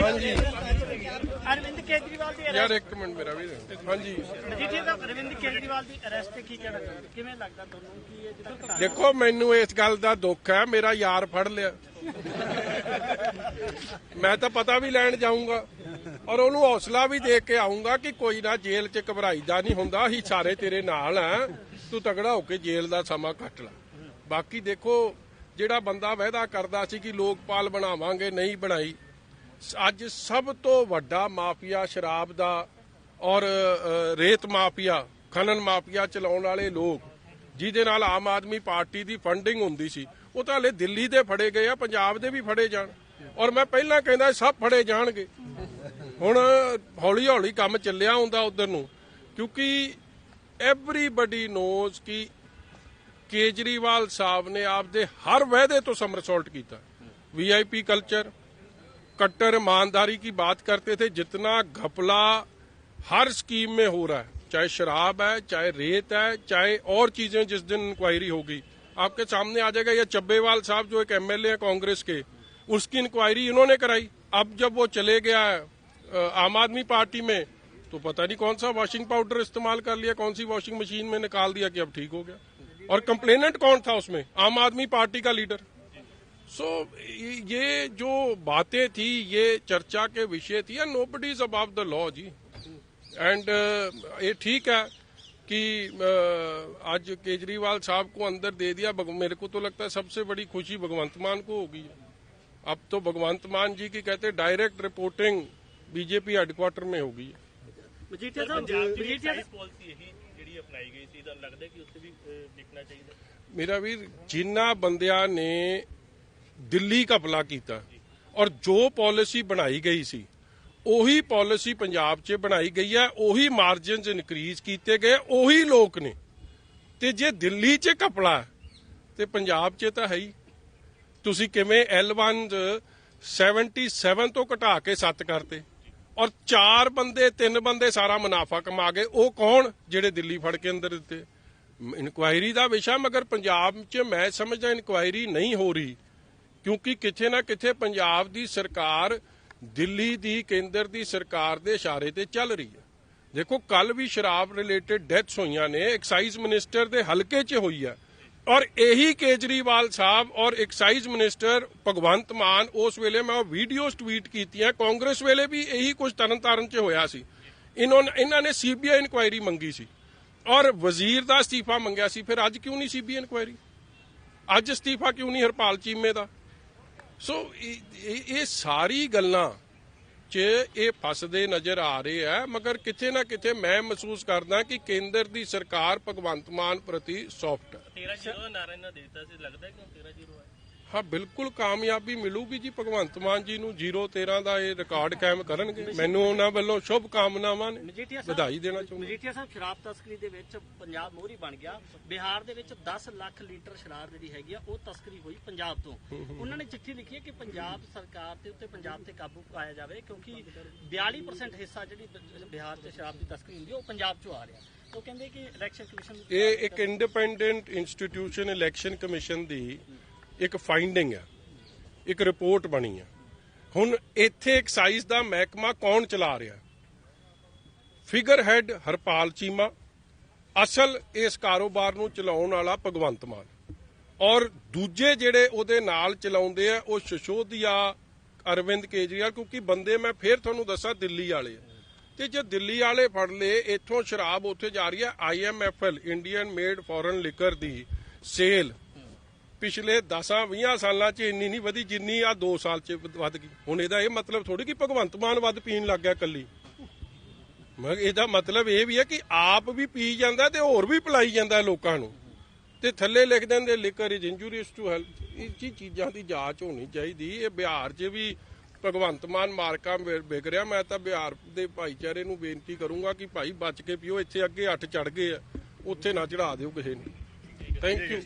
ਹਾਂਜੀ। ਅਰਵਿੰਦ ਕੇਜਰੀਵਾਲ ਦੀ ਯਾਰ ਅਰੈਸਟ ਇੱਕ ਮਿੰਟ ਮੇਰਾ ਵੀ ਹਾਂਜੀ। ਮਜੀਠੀਆ ਸਾਹਿਬ ਅਰਵਿੰਦ ਕੇਜਰੀਵਾਲ ਦੀ ਅਰੈਸਟ ਤੇ ਕੀ ਕਹਿਣਾ ਚਾਹੁੰਦੇ? ਕਿਵੇਂ ਲੱਗਦਾ ਤੁਹਾਨੂੰ ਕਿ ਇਹ ਜਿਹੜਾ ਘਟਨਾ ਦੇਖੋ ਮੈਨੂੰ ਇਸ ਗੱਲ ਦਾ ਦੁੱਖ ਹੈ ਮੇਰਾ ਯਾਰ ਫੜ ਲਿਆ। ਮੈਂ ਤਾਂ ਪਤਾ ਵੀ ਲੈਣ ਜਾਊਂਗਾ ਔਰ ਉਹਨੂੰ ਹੌਸਲਾ ਵੀ ਦੇ ਕੇ ਆਉਂਗਾ ਕਿ ਕੋਈ ਨਾ ਜੇਲ੍ਹ 'ਚ ਘਬਰਾਈਦਾ ਨਹੀਂ ਹੁੰਦਾ ਅਸੀਂ ਸਾਰੇ ਤੇਰੇ ਨਾਲ ਆ। ਤੂੰ ਤਗੜਾ ਹੋ ਕੇ ਜੇਲ੍ਹ ਦਾ ਸਮਾਂ ਕੱਟ ਲੈ। ਬਾਕੀ ਦੇਖੋ ਜਿਹੜਾ ਬੰਦਾ ਵਾਅਦਾ ਕਰਦਾ ਸੀ ਕਿ ਲੋਕਪਾਲ ਬਣਾਵਾਂਗੇ, ਨਹੀਂ ਬਣਾਈ, ਅੱਜ ਸਭ ਤੋਂ ਵੱਡਾ ਮਾਫੀਆ ਸ਼ਰਾਬ ਦਾ ਔਰ ਰੇਤ ਮਾਫੀਆ, ਖਨਨ ਮਾਫੀਆ ਚਲਾਉਣ ਵਾਲੇ ਲੋਕ, ਜਿਹਦੇ ਨਾਲ ਆਮ ਆਦਮੀ ਪਾਰਟੀ ਦੀ ਫੰਡਿੰਗ ਹੁੰਦੀ ਸੀ, ਉਹ ਤਾਂ ਹਲੇ ਦਿੱਲੀ ਦੇ ਫੜੇ ਗਏ ਆ, ਪੰਜਾਬ ਦੇ ਵੀ ਫੜੇ ਜਾਣ। ਔਰ ਮੈਂ ਪਹਿਲਾਂ ਕਹਿੰਦਾ ਸਭ ਫੜੇ ਜਾਣਗੇ। ਹੁਣ ਹੌਲੀ ਹੌਲੀ ਕੰਮ ਚੱਲਿਆ ਹੁੰਦਾ ਉਧਰ ਨੂੰ, ਕਿਉਂਕਿ ਐਵਰੀਬਡੀ ਨੋਜ਼ ਕਿ ਕੇਜਰੀਵਾਲ ਸਾਹਿਬ ਨੇ ਆਪਦੇ ਹਰ ਵਾਅਦੇ ਤੋਂ ਸਮਰਸੌਲਟ ਕੀਤਾ वीआईपी कल्चर कट्टर ईमानदारी की बात करते थे जितना घपला हर स्कीम में हो रहा है चाहे शराब है चाहे रेत है चाहे और चीजें जिस दिन इंक्वायरी होगी आपके सामने आ जाएगा ये चब्बेवाल साहब जो एक एमएलए है कांग्रेस के उसकी इंक्वायरी इन्होंने कराई अब जब वो चले गया है अ, आम आदमी पार्टी में तो पता नहीं कौन सा वॉशिंग पाउडर इस्तेमाल कर लिया कौन सी वॉशिंग मशीन में निकाल दिया कि अब ठीक हो गया और कंप्लेनेंट कौन था उसमें? आम आदमी पार्टी का लीडर। सो so, ये जो बातें थी ये चर्चा के विषय थी no bodies is the law ji. And ये ठीक है कि uh, आज केजरीवाल साहब को अंदर दे दिया मेरे को तो लगता है सबसे बड़ी खुशी भगवंत मान को होगी। अब तो भगवंत मान जी की कहते डायरेक्ट रिपोर्टिंग बीजेपी हेडक्वार्टर में होगी। मजीठिया साहब मजीठिया पॉलिसी ਜਿਹੜੀ ਅਪਣਾਈ ਗਈ ਸੀ? ਤਾਂ ਲੱਗਦਾ ਕਿ ਉੱਥੇ ਵੀ ਦੇਖਣਾ ਚਾਹੀਦਾ? ਮੇਰਾ ਵੀਰ ਜਿਨ੍ਹਾਂ ਬੰਦਿਆਂ ਨੇ ਦਿੱਲੀ ਘਪਲਾ ਕੀਤਾ ਔਰ ਜੋ ਪਾਲਿਸੀ ਬਣਾਈ ਗਈ ਸੀ ਉਹੀ ਪਾਲਿਸੀ ਪੰਜਾਬ 'ਚ ਬਣਾਈ ਗਈ ਹੈ ਉਹੀ ਮਾਰਜਨਸ ਇਨਕਰੀਜ਼ ਕੀਤੇ ਗਏ ਉਹੀ ਲੋਕ ਨੇ। ਤੇ ਜੇ ਦਿੱਲੀ 'ਚ ਹੈ, ਤੇ ਪੰਜਾਬ 'ਚ ਤਾਂ ਹੈ ਹੀ। ਤੁਸੀਂ ਕਿਵੇਂ L1 77 ਤੋਂ ਘਟਾ ਕੇ 7 ਕਰਤੇ? ਔਰ ਚਾਰ ਬੰਦੇ, ਤਿੰਨ ਬੰਦੇ ਸਾਰਾ ਮੁਨਾਫਾ ਕਮਾ ਗਏ। ਉਹ ਕੌਣ? ਜਿਹੜੇ ਦਿੱਲੀ ਫੜ ਕੇ ਅੰਦਰ ਦਿੱਤੇ। ਇਨਕੁਆਇਰੀ ਦਾ ਵਿਸ਼ਾ ਮਗਰ ਪੰਜਾਬ 'ਚ ਮੈਂ ਸਮਝਦਾ ਇਨਕੁਆਇਰੀ ਨਹੀਂ ਹੋ ਰਹੀ। ਕਿਉਂਕਿ ਕਿਥੇ ਨਾ ਕਿਥੇ ਪੰਜਾਬ ਦੀ ਸਰਕਾਰ ਦਿੱਲੀ ਦੀ ਕੇਂਦਰ ਦੀ ਸਰਕਾਰ ਦੇ ਇਸ਼ਾਰੇ ਤੇ ਚੱਲ ਰਹੀ ਹੈ। ਦੇਖੋ ਕੱਲ ਵੀ ਸ਼ਰਾਬ ਰਿਲੇਟਡ ਡੈਥਸ ਹੋਈਆਂ ਨੇ। ਐਕਸਾਈਜ਼ ਮਿਨਿਸਟਰ ਦੇ ਹਲਕੇ 'ਚ ਹੋਈ ਹੈ। ਔਰ ਇਹੀ ਕੇਜਰੀਵਾਲ ਸਾਹਿਬ ਔਰ ਐਕਸਾਈਜ਼ ਮਿਨਿਸਟਰ ਭਗਵੰਤ ਮਾਨ ਉਸ ਵੇਲੇ ਮੈਂ ਉਹ ਵੀਡੀਓਜ਼ ਟਵੀਟ ਕੀਤੀਆਂ, ਕਾਂਗਰਸ ਵੇਲੇ ਵੀ ਇਹੀ ਕੁਝ ਤਰਨਤਾਰਨ 'ਚ ਹੋਇਆ ਸੀ। ਇਹਨਾਂ ਨੇ ਇਹਨਾਂ ਨੇ ਸੀਬੀਆਈ ਇਨਕੁਆਇਰੀ ਮੰਗੀ ਸੀ। ਔਰ ਵਜ਼ੀਰ ਦਾ ਅਸਤੀਫਾ ਮੰਗਿਆ ਸੀ, ਫਿਰ ਅੱਜ ਕਿਉਂ ਨਹੀਂ ਸੀਬੀਆਈ ਇਨਕੁਆਇਰੀ? ਅੱਜ ਅਸਤੀਫਾ ਕਿਉਂ ਨਹੀਂ ਹਰਪਾਲ ਚੀਮੇ ਦਾ? ਸੋ ਇਹ ਸਾਰੀ ਗੱਲਾਂ 'ਚ ਇਹ ਫਸਦੇ ਨਜ਼ਰ ਆ ਰਹੇ ਆ, ਮਗਰ ਕਿਤੇ ਨਾ ਕਿਤੇ ਮੈਂ ਮਹਿਸੂਸ ਕਰਦਾ ਕਿ ਕੇਂਦਰ ਦੀ ਸਰਕਾਰ ਭਗਵੰਤ ਮਾਨ ਪ੍ਰਤੀ ਸੌਫਟ ਹੈ 13 ਜ਼ੀਰੋ ਨਾਰਾ ਇਹਨਾਂ ਦੇ ਦਿੱਤਾ ਸੀ, ਲੱਗਦਾ ਕਿ 13 ਜ਼ੀਰੋ ਹੈ ਬਿਲਕੁਲ ਕਾਮਯਾਬੀ ਮਿਲੂਗੀ ਜੀ। ਭਗਵੰਤ ਮਾਨ ਜੀ ਨੂੰ 013 ਦਾ ਇਹ ਰਿਕਾਰਡ ਕਾਇਮ ਕਰਨਗੇ। ਮੈਨੂੰ ਉਹਨਾਂ ਵੱਲੋਂ ਸ਼ੁਭ ਕਾਮਨਾਵਾਂ ਨੇ ਵਧਾਈ ਦੇਣਾ ਚਾਹੁੰਦਾ। ਮਜੀਠੀਆ ਸਾਹਿਬ ਸ਼ਰਾਬ ਤਸਕਰੀ ਦੇ ਵਿੱਚ ਪੰਜਾਬ ਮੋਹਰੀ ਬਣ ਗਿਆ। ਬਿਹਾਰ ਦੇ ਵਿੱਚ 10 ਲੱਖ ਲੀਟਰ ਸ਼ਰਾਬ ਜਿਹੜੀ ਹੈਗੀ ਆ ਉਹ ਤਸਕਰੀ ਹੋਈ ਪੰਜਾਬ ਤੋਂ। ਉਹਨਾਂ ਨੇ ਚਿੱਠੀ ਲਿਖੀ ਹੈ ਕਿ ਪੰਜਾਬ ਸਰਕਾਰ ਤੇ ਉੱਤੇ ਪੰਜਾਬ ਤੇ ਕਾਬੂ ਪਾਇਆ ਜਾਵੇ ਕਿਉਂਕਿ 42% ਹਿੱਸਾ ਜਿਹੜੀ ਬਿਹਾਰ 'ਚ ਸ਼ਰਾਬ ਦੀ ਤਸਕਰੀ ਹੁੰਦੀ ਉਹ ਪੰਜਾਬ 'ਚੋਂ ਆ ਰਿਹਾ। ਉਹ ਕਹਿੰਦੇ ਕਿ ਇਲੈਕਸ਼ਨ ਕਮਿਸ਼ਨ ਇਹ ਇੱਕ ਇੰਡੀਪੈਂਡੈਂਟ ਇੰਸਟੀਟਿਊਸ਼ਨ ਇਲੈਕਸ਼ਨ ਕਮਿਸ਼ਨ ਦੀ ਇੱਕ ਫਾਈਂਡਿੰਗ ਹੈ ਇੱਕ ਰਿਪੋਰਟ ਬਣੀ ਹੈ ਹੁਣ ਇੱਥੇ ਐਕਸਾਈਜ਼ ਦਾ ਮਹਿਕਮਾ ਕੌਣ ਚਲਾ ਰਿਹਾ? ਫਿਗਰ ਹੈਡ ਹਰਪਾਲ ਚੀਮਾ, ਅਸਲ ਇਸ ਕਾਰੋਬਾਰ ਨੂੰ ਚਲਾਉਣ ਵਾਲਾ ਭਗਵੰਤ ਮਾਨ। ਔਰ ਦੂਜੇ ਜਿਹੜੇ ਉਹਦੇ ਨਾਲ ਚਲਾਉਂਦੇ ਆ, ਉਹ ਸ਼ਸ਼ੋਦੀਆ ਅਰਵਿੰਦ ਕੇਜਰੀਵਾਲ, ਕਿਉਂਕਿ ਬੰਦੇ ਮੈਂ ਫੇਰ ਤੁਹਾਨੂੰ ਦੱਸਾਂ ਦਿੱਲੀ ਵਾਲੇ ਆ। ਤੇ ਜੇ ਦਿੱਲੀ ਵਾਲੇ ਫੜ ਲਏ, ਇੱਥੋਂ ਸ਼ਰਾਬ ਉੱਥੇ ਜਾ ਰਹੀ ਹੈ IMFL Indian made foreign liquor ਦੀ ਸੇਲ ਪਿਛਲੇ 10-20 ਸਾਲਾਂ 'ਚ ਇੰਨੀ ਨਹੀਂ ਵਧੀ ਜਿੰਨੀ ਆ 2 ਸਾਲ 'ਚ ਵਧ- ਗਈ। ਹੁਣ ਇਹਦਾ ਇਹ ਮਤਲਬ ਥੋੜੀ ਕਿ ਭਗਵੰਤ ਮਾਨ ਵੱਧ ਪੀਣ ਲੱਗ ਗਿਆ ਕੱਲੀ ਮੈਂ ਇਹਦਾ ਮਤਲਬ ਇਹ ਵੀ ਹੈ ਕਿ ਆਪ ਵੀ ਪੀ ਜਾਂਦਾ ਤੇ ਹੋਰ ਵੀ ਪਿਲਾਈ ਜਾਂਦਾ ਲੋਕਾਂ ਨੂੰ। ਤੇ ਥੱਲੇ ਲਿਖ ਦਿੰਦੇ liquor is injurious to health ਇਹ ਚੀਜ਼ਾਂ ਦੀ ਜਾਂਚ ਹੋਣੀ ਚਾਹੀਦੀ। ਇਹ ਬਿਹਾਰ 'ਚ ਵੀ ਭਗਵੰਤ ਮਾਨ ਮਾਰਕਾ ਵਿਕ ਰਿਹਾ। ਮੈਂ ਤਾਂ ਬਿਹਾਰ ਦੇ ਭਾਈਚਾਰੇ ਨੂੰ ਬੇਨਤੀ ਕਰੂੰਗਾ ਕਿ ਭਾਈ ਬਚ ਕੇ ਪੀਓ। ਇੱਥੇ ਅੱਗੇ ਅੱਠ ਚੜ ਗਏ ਆ। ਉੱਥੇ ਨਾ ਚੜਾ ਦਿਓ ਕਿਸੇ ਨੂੰ। Thank you